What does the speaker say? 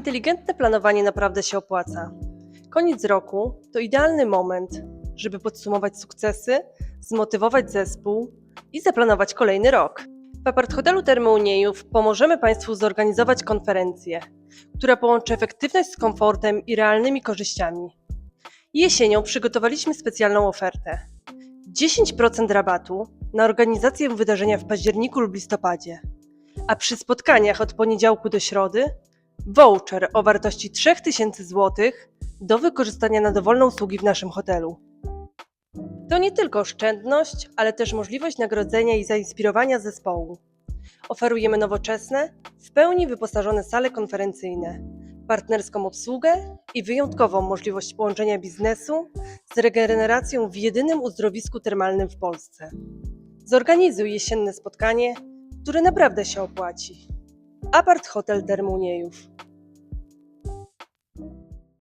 Inteligentne planowanie naprawdę się opłaca. Koniec roku to idealny moment, żeby podsumować sukcesy, zmotywować zespół i zaplanować kolejny rok. W Apart Hotelu Termy Uniejów pomożemy Państwu zorganizować konferencję, która połączy efektywność z komfortem i realnymi korzyściami. Jesienią przygotowaliśmy specjalną ofertę. 10% rabatu na organizację wydarzenia w październiku lub listopadzie, a przy spotkaniach od poniedziałku do środy voucher o wartości 3000 zł do wykorzystania na dowolne usługi w naszym hotelu. To nie tylko oszczędność, ale też możliwość nagrodzenia i zainspirowania zespołu. Oferujemy nowoczesne, w pełni wyposażone sale konferencyjne, partnerską obsługę i wyjątkową możliwość połączenia biznesu z regeneracją w jedynym uzdrowisku termalnym w Polsce. Zorganizuj jesienne spotkanie, które naprawdę się opłaci. Apart Hotel Termuniejów.